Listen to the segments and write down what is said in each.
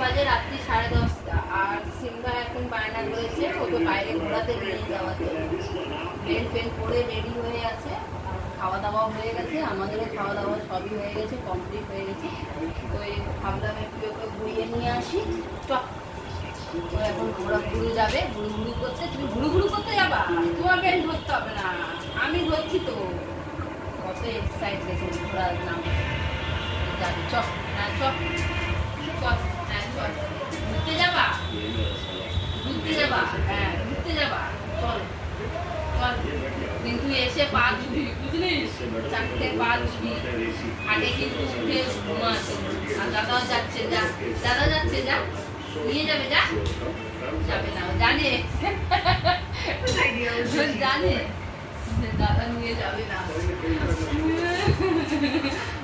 বাজে রাত্রি সাড়ে দশটা, আর সিম্বা এখন বায়না করেছে, ওকে বাইরে ঘোরাতে নিয়ে যাওয়াতে। পেন পেন করে রেডি হয়ে আছে খাওয়া দাওয়া হয়ে গেছে, আমাদেরও খাওয়া দাওয়া সবই হয়ে গেছে কমপ্লিট হয়ে গেছে। তো এই ভাবলাম একটু ওকে ঘুরিয়ে নিয়ে আসি। চক ও এখন ঘোরা ঘুরু যাবে ঘুরু ঘুরু করতে। তুমি ঘুরু ঘুরু করতে যাবা? তোমাকে আমি ধরতে হবে না। আমি ধরছি তো। কত এক্সাইট দেখে ঘোরার নাম। চক হ্যাঁ চক চল ঘুরতে যাবা ঘুরতে যাবা হ্যাঁ ঘুরতে যাবা চল কিন্তু এসে পা ধুবি বুঝলি চারটে পা ধুবি আগে কিন্তু উঠে ঘুমাতে আর দাদাও যাচ্ছে যা দাদা যাচ্ছে যা নিয়ে যাবে যা যাবে না জানে জানে দাদা নিয়ে যাবে না।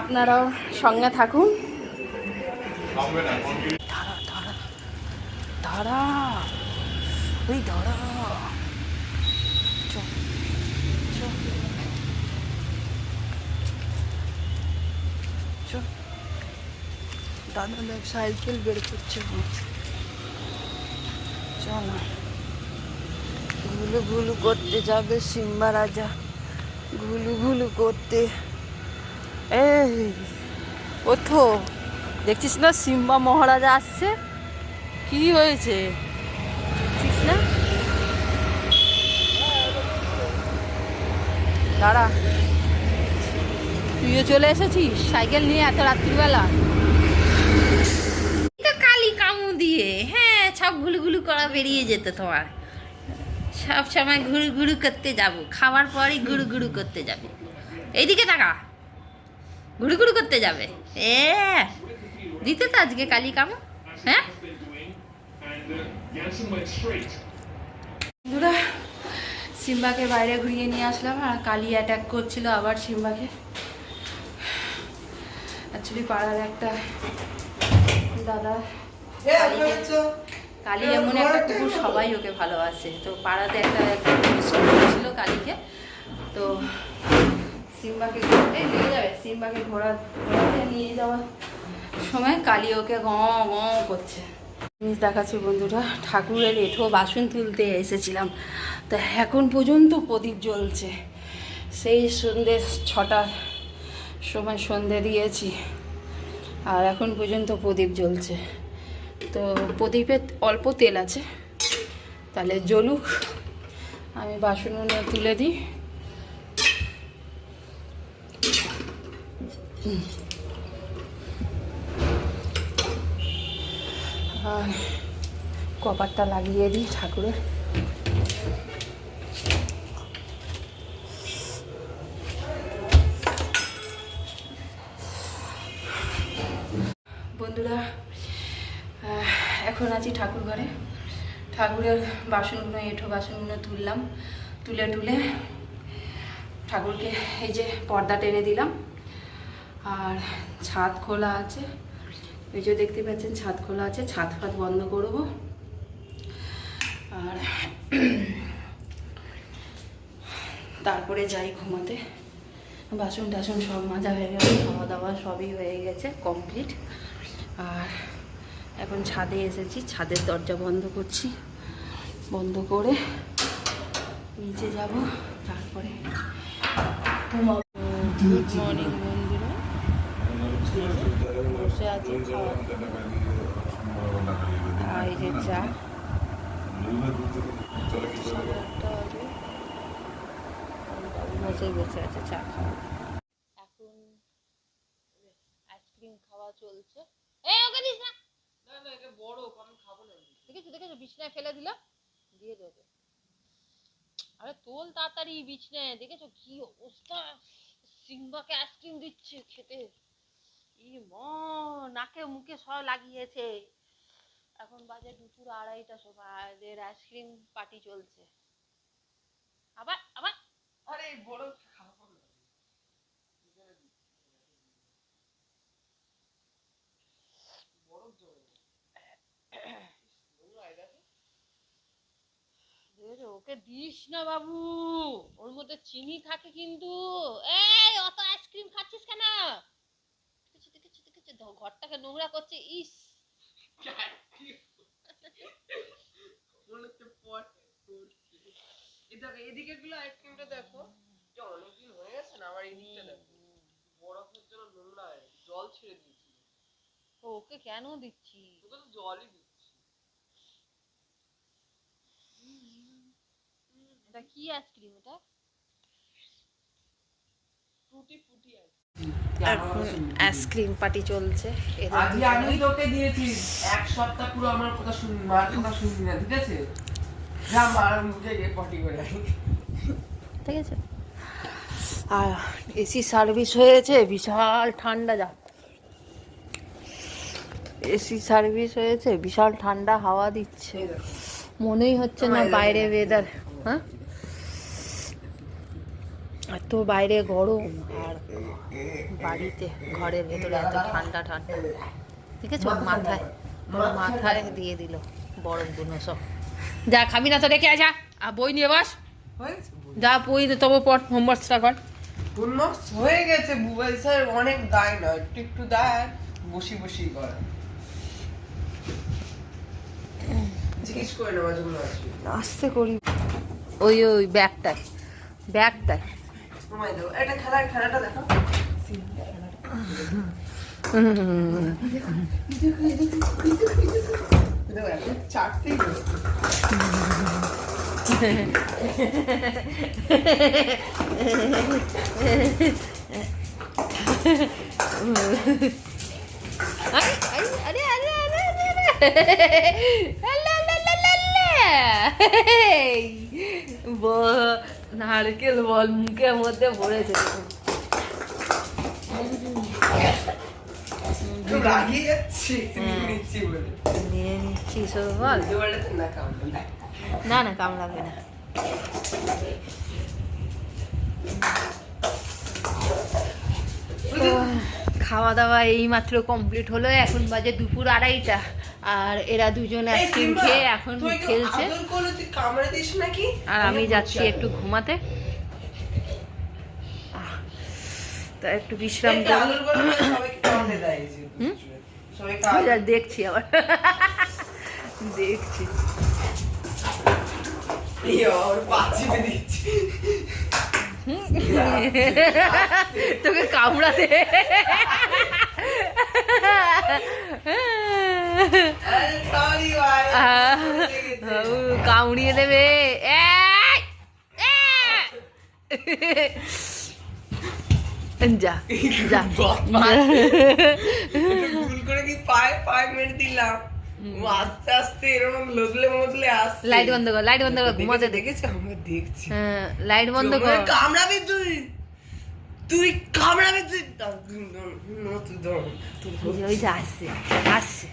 আপনারাও সঙ্গে থাকুন। দাঁড়া দাঁড়া দাঁড়া। ওই দাঁড়া চল চল চল সাইকেল বের করছে। চল ঘুলু ঘুলু করতে যাবে সিম্বা রাজা ঘুলু ঘুলু করতে এই ওঠো দেখছিস না সিম্বা মহারাজা আসছে কি হয়েছে দেখছিস না দাঁড়া তুইও চলে এসেছিস সাইকেল নিয়ে এত রাত্রিবেলা তো কালি কামু দিয়ে হ্যাঁ সব ঘুলু ঘুলু করা বেরিয়ে যেত তোমার। সব সময় ঘুরু ঘুরু করতে যাব, খাওয়ার পরই ঘুরু ঘুরু করতে যাবে। এইদিকে টাকা ঘুরু ঘুরু করতে যাবে। এ, দিতে তো আজকে কালি কামু হ্যাঁ? সিম্বাকে বাইরে ঘুরিয়ে নিয়ে আসলাম আর কালি অ্যাটাক করছিল আবার সিম্বাকে। অ্যাকচুয়ালি পাড়ার একটা দাদা কালী এমন একটা কুকুর সবাই ওকে ভালোবাসে। তো পাড়াতে একটা ছিল কালীকে। তো সিম্বাকে ঘুরতে নিয়ে যাবে সিম্বাকে ঘোরা ঘোরাতে নিয়ে যাওয়ার সময় কালী ওকে গ গ করছে। জিনিস দেখাচ্ছি বন্ধুরা ঠাকুরের এঠো বাসন তুলতে এসেছিলাম। তা এখন পর্যন্ত প্রদীপ জ্বলছে। সেই সন্ধ্যে ছটার সময় সন্ধে দিয়েছি আর এখন পর্যন্ত প্রদীপ জ্বলছে। তো প্রদীপে অল্প তেল আছে। তাহলে জ্বলুক। আমি বাসনগুলো তুলে দিই। আর কপারটা লাগিয়ে দিই ঠাকুরের। বন্ধুরা এখন আছি ঠাকুর ঘরে। ঠাকুরের বাসনগুলো, এঁঠো বাসনগুলো তুললাম। তুলে তুলে ঠাকুরকে এই যে পর্দা টেনে দিলাম। আর ছাদ খোলা আছে। এই যে দেখতে পাচ্ছেন, ছাদ খোলা আছে। ছাদ ফাদ বন্ধ করব। আর তারপরে যাই ঘুমাতে। বাসন টাসন সব মাজা হয়ে গেছে, খাওয়া দাওয়া সবই হয়ে গেছে কমপ্লিট আর এখন ছাদে এসেছি, ছাদের দরজা বন্ধ করছি। বন্ধ করে নিচে যাব, তারপরে গুড মর্নিং বন্ধুরা। বসে আছি আর এই যে চা। বসে বসে আছে, চা এখন আইসক্রিম খাওয়া চলছে। দেখেছ দেখেছ? বিছনায় ফেলে দিলাম দিয়ে দেবে। আরে তোল তাড়াতাড়ি বিছনায় দেখেছ কি অবস্থা? সিম্বাকে আইসক্রিম দিচ্ছে খেতে। ই মা নাকে মুখে সব লাগিয়েছে। এখন বাজে দুপুর আড়াইটা সময় আইসক্রিম পার্টি চলছে। আবার আবার। আরে বড় ওকে দিস না বাবু। ওর মধ্যে চিনি থাকে কিন্তু। এই অত আইসক্রিম খাচ্ছিস কেন? ঘরটাকে নোংরা করছে ইস। এদিকে গুলো আইসক্রিমটা দেখো। যে অনেকদিন হয়ে গেছে না আমার এদিকটা দেখো। বরফের জন্য নোংরা জল ছেড়ে দিয়েছি। ওকে কেন দিচ্ছি তোকে তো জলই দিচ্ছি। এটা কি আইসক্রিম এটা? পার্টি চলছে। আজকে আমি তোকে দিয়েছি। এক সপ্তাহ পুরো আমার কথা শুনবি মার কথা শুনবি না ঠিক আছে? যা মার মুখে গিয়ে পটি করে ঠিক আছে। আর এসি সার্ভিস হয়েছে বিশাল ঠান্ডা যা। এসি সার্ভিস হয়েছে বিশাল ঠান্ডা হাওয়া দিচ্ছে। মনেই হচ্ছে না বাইরে ওয়েদার হ্যাঁ? বাইরে গরম আর বাড়িতে ঘরের ভেতরে এত ঠান্ডা ঠান্ডা। ঠিক আছে মাথায় মাথায় দিয়ে দিল বরফগুলো সব। যা খাবি না তো রেখে আয় যা। আর বই নিয়ে বাস। যা বই তবে পর হোমওয়ার্কটা কর। পূর্ণস হয়ে গেছে বুবাই স্যার অনেক দায় না একটু একটু দায় বসি বসি করে। জিজ্ঞেস করে নেওয়া জন্য আসবে। আস্তে করি। ওই ওই ব্যাগটায় ব্যাগটায়। তোমায় দেবো এটা খেলার খেলাটা দেখো চারটেই আরে আরে আরে আরে আরে নারকেল বল মুখের মধ্যে বলে। নিয়ে নিচ্ছি সব বল। না না। কামড়াবে না। খাওয়া দাওয়া এই মাত্র কমপ্লিট হলো এখন বাজে দুপুর আড়াইটা। আর এরা দুজন আইসক্রিম খেয়ে এখন খেলছে। আর আমি যাচ্ছি একটু ঘুমাতে। তা একটু বিশ্রাম করি। যা দেখছি আবার। দেখছি। তোকে কামড়াতে। কামড়িয়ে দেবে কি পায়ে পায়ে দিলাম আস্তে আস্তে লাইট বন্ধ কর লাইট বন্ধ কর দে দেখেছি আমরা দেখছি হ্যাঁ লাইট বন্ধ কর কামড়াবি তুই তুই কামড়াবি তুই ওই যে- আসছে আসছে?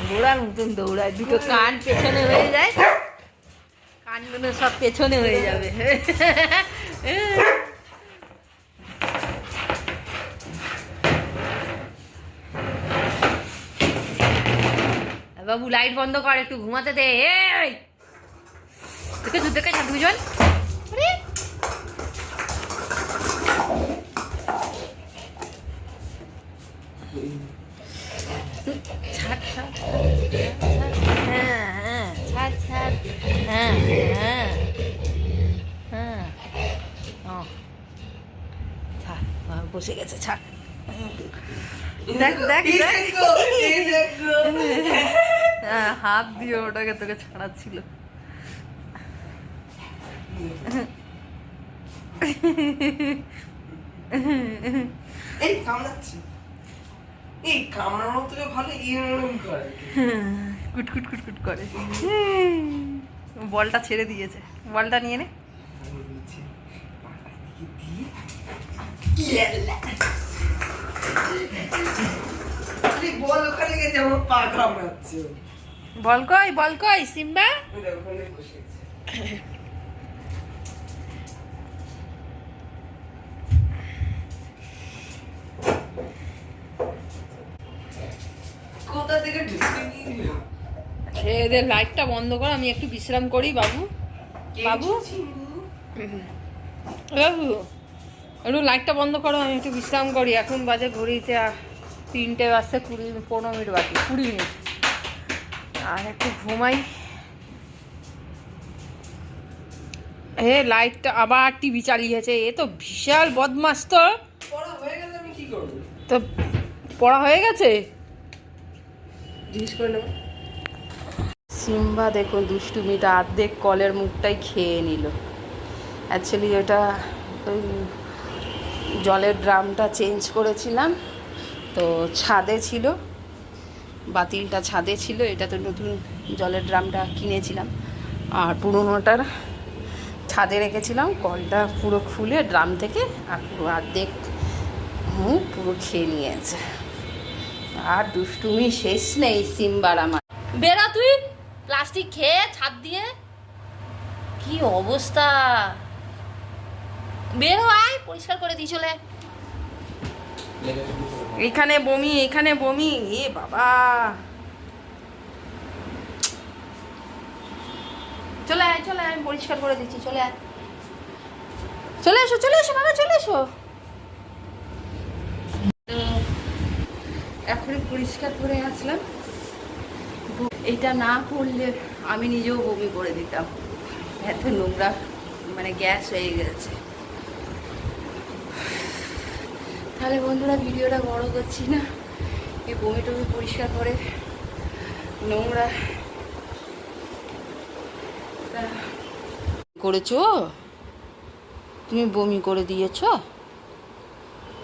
ঘোড়ার মতন দৌড়ায় দুটো কান পেছনে হয়ে যায় কানগুলো সব পেছনে হয়ে যাবে বাবু লাইট বন্ধ কর, একটু ঘুমাতে দে। দুজন আরে! ছাড় ছাড় হ্যাঁ হ্যাঁ হ্যাঁ বসে গেছে, ছাড়। দেখ দেখ দেখ। হাত দিয়ে ওটাকে তোকে ছাড়াচ্ছিল। এই কামড়াচ্ছে। এই কামড়ানো থেকে ভালো ইরম করে। কুট কুট কুট কুট করে। বলটা ছেড়ে দিয়েছে। বলটা নিয়ে নে। বল ওখানে গেছে আমার পা কামড়াচ্ছে। বল কই বল কই সিম্বা? এদের লাইটটা বন্ধ করো আমি একটু বিশ্রাম করি বাবু। বাবু? বাবু একটু লাইটটা বন্ধ করো আমি একটু বিশ্রাম করি। এখন বাজে ঘড়িতে তিনটে বাজতে কুড়ি পনেরো মিনিট বাকি কুড়ি মিনিট। আর একটু ঘুমাই। এ লাইটটা আবার টিভি চালিয়েছে। এ তো বিশাল বদমাস তো। হয়ে তো পড়া হয়ে গেছে? সিম্বা দেখুন দুষ্টুমিটা আর্ধেক কলের মুখটাই খেয়ে নিল। অ্যাকচুয়ালি ওটা ওই জলের ড্রামটা চেঞ্জ করেছিলাম। তো ছাদে ছিল। বাতিলটা ছাদে ছিল এটা তো নতুন জলের ড্রামটা কিনেছিলাম। আর পুরোনোটার ছাদে রেখেছিলাম, কলটা পুরো খুলে ড্রাম থেকে আর পুরো অর্ধেক মুখ পুরো খেয়ে নিয়েছে। আর দুষ্টুমি শেষ নেই সিম্বার আমার। বেরা তুই, প্লাস্টিক খেয়ে ছাদ দিয়ে? কি অবস্থা? বের আয়, পরিষ্কার করে দিই, চলে এখানে বমি এখানে বমি। এ বাবা। চলে আয় চলে আয়, আমি পরিষ্কার করে দিচ্ছি, চলে আয়। চলে এসো চলে এসো, বাবা, চলে এসো। এখনই পরিষ্কার করে আসলাম। এটা না করলে আমি নিজেও বমি করে দিতাম। এত নোংরা মানে গ্যাস হয়ে গেছে। তাহলে বন্ধুরা ভিডিওটা বড় করছি না। এই বমি টমি পরিষ্কার করে নোংরা। করেছ? তুমি বমি করে দিয়েছ?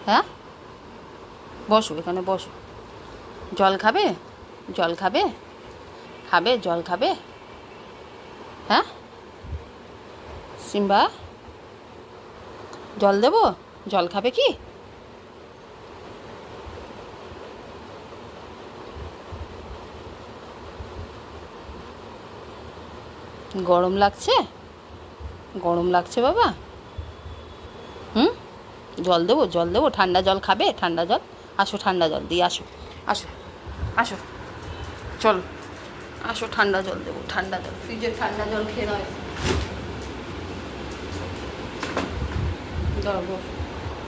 হ্যাঁ? বসো, এখানে বসো। জল খাবে? জল খাবে? খাবে? জল খাবে? হ্যাঁ? সিম্বা? জল দেবো? জল খাবে কি? গরম লাগছে? গরম লাগছে বাবা। হুম? জল দেবো জল দেবো। ঠান্ডা জল খাবে? ঠান্ডা জল? আসো ঠান্ডা জল দিয়ে আসো। আসো আসো। চলো। আসো ঠান্ডা জল দেবো ঠান্ডা জল। ফ্রিজের ঠান্ডা জল খেয়ে নয়।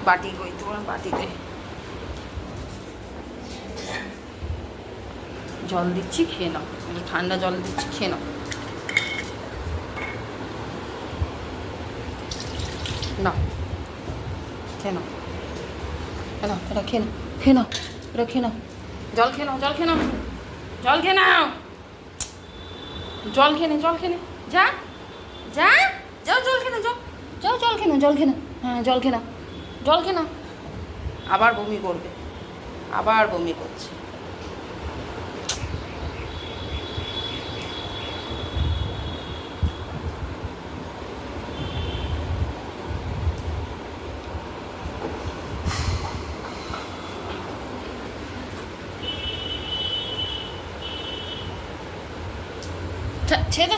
বাটি কই? তোমার বাটি দে। জল দিচ্ছি খেয়ে নাও। ঠান্ডা জল দিচ্ছি খেয়ে নাও। না খেয়ে নাও খেয়ে নাও এটা খেয়ে নাও খেয়ে নাও এটা খেয়ে নাও জল খেয়ে নাও জল খেয়ে জল খেয়ে নাও জল খেয়ে নে জল খেয়ে নে যা যা যাও জল খেয়ে যাও যাও জল খেয়ে জল খেয়ে নাও হ্যাঁ জল খেয়ে জল খেয়ে আবার বমি করবে আবার বমি করছে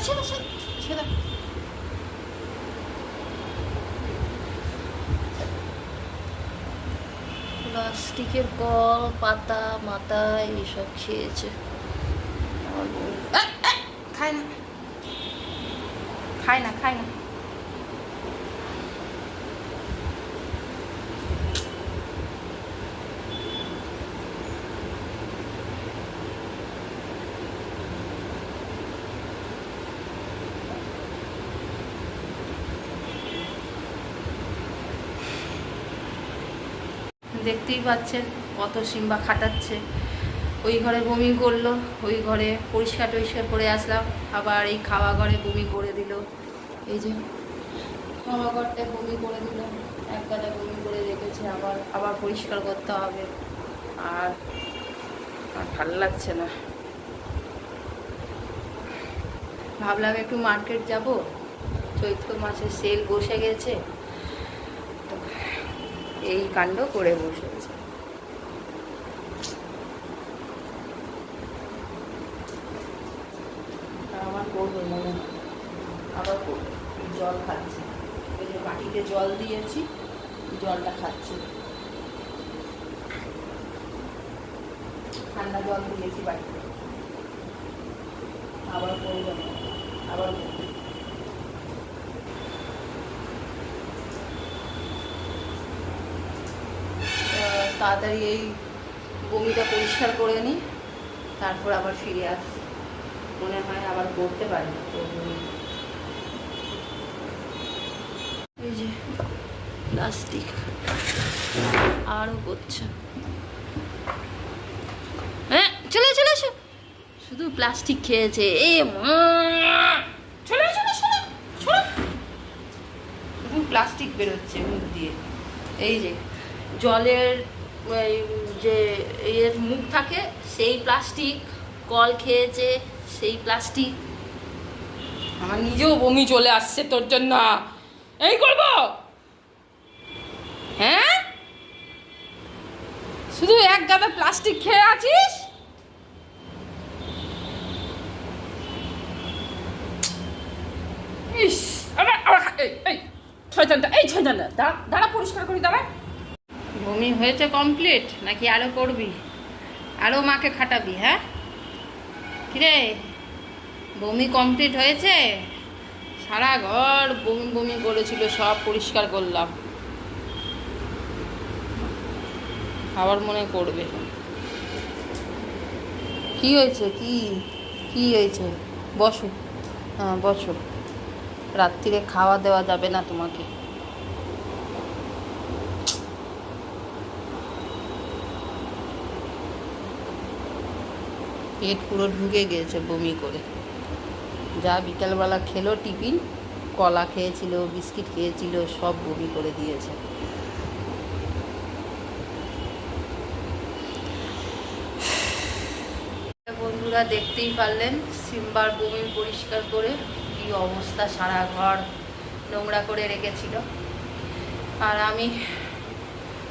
দাও প্লাস্টিকের কল পাতা মাথা এইসব খেয়েছে। খায় না। খায় না খায় না। দেখতেই পাচ্ছেন কত সিম্বা খাটাচ্ছে। ওই ঘরে বমি করল, ওই ঘরে পরিষ্কার টরিষ্কার করে আসলাম। আবার এই খাওয়া ঘরে বমি করে দিল। এই যে খাওয়া ঘরটায় বমি করে দিল, এক গাদা বমি করে রেখেছে, আবার আবার পরিষ্কার করতে হবে। আর আর ভালো লাগছে না। ভাবলাম একটু মার্কেট যাব। চৈত্র মাসের সেল বসে গেছে। এই কাণ্ড করে বসেছে আবার করবে মনে আবার করবে। জল ওই যে জল দিয়েছি, জলটা খাচ্ছে। ঠান্ডা জল দিয়েছি বাটিতে। আবার করব আবার। তাড়াতাড়ি এই বমিটা পরিষ্কার করে নিই, তারপর আবার ফিরে আসি। মনে হয় আবার করতে পারি এই যে প্লাস্টিক আরও করছে। হ্যাঁ চলে চলে এসো। শুধু প্লাস্টিক খেয়েছে। এ চলে চলে চলে প্লাস্টিক বেরোচ্ছে মুখ দিয়ে। এই যে, জলের যে এর মুখ থাকে, সেই প্লাস্টিক কল খেয়েছে, সেই প্লাস্টিক আমার নিজেও বমি চলে আসছে তোর জন্য। এই করব? হ্যাঁ? শুধু এক গাদা প্লাস্টিক খেয়ে আছিস? ইস, আবার এই এই ছয়জনটা এই ছয়জনটা দাঁড়া দাঁড়া, পরিষ্কার করি দাঁড়া বমি হয়েছে কমপ্লিট নাকি আরও করবি? আরও মাকে খাটাবি হ্যাঁ? কিরে? বমি কমপ্লিট হয়েছে? সারা ঘর বমি বমি করেছিল, সব পরিষ্কার করলাম। আবার মনে করবে। কি হয়েছে? কি? কি হয়েছে? বসো। হ্যাঁ বসো। রাত্রিরে খাওয়া দেওয়া যাবে না তোমাকে। পেট পুরো ঢুকে গিয়েছে বমি করে। যা বিকালবেলা খেলো টিফিন, কলা খেয়েছিল, বিস্কিট খেয়েছিল, সব বমি করে দিয়েছে। বন্ধুরা, দেখতেই পারলেন, সিম্বার বমি পরিষ্কার করে কি অবস্থা সারা ঘর নোংরা করে রেখেছিল। আর আমি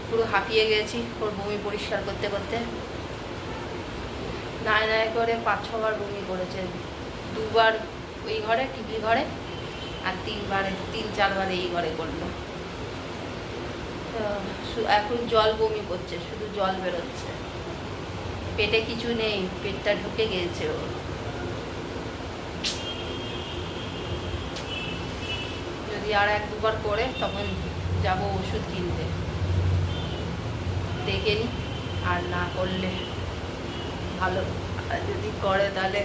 পুরো হাঁপিয়ে গেছি ওর বমি পরিষ্কার করতে করতে। নাই নাই করে পাঁচ ছবার বমি করেছে। দুবার ওই ঘরে টিভি ঘরে, আর তিনবার, তিন চারবার এই ঘরে করল। এখন জল বমি করছে, শুধু জল বেরোচ্ছে। পেটে কিছু নেই, পেটটা ঢুকে গিয়েছে ও যদি আর এক দুবার করে, তখন যাব ওষুধ কিনতে। দেখে নি, আর না করলে। ভালো। আর যদি করে তাহলে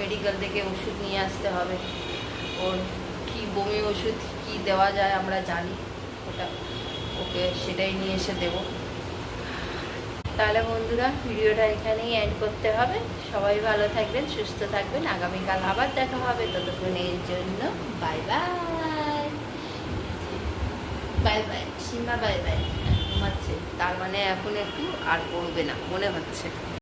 মেডিকেল থেকে ওষুধ নিয়ে আসতে হবে। ওর কি বমি ওষুধ কি দেওয়া যায় আমরা জানি। ওটা ওকে সেটাই নিয়ে এসে দেবো। তাহলে বন্ধুরা, ভিডিওটা এখানেই এন্ড করতে হবে। সবাই ভালো থাকবেন, সুস্থ থাকবেন। আগামীকাল আবার দেখা হবে। ততক্ষণের জন্য bye bye bye bye Seema bye bye ঘুমাচ্ছে। তার মানে এখন একটু আর পড়বে না, মনে হচ্ছে।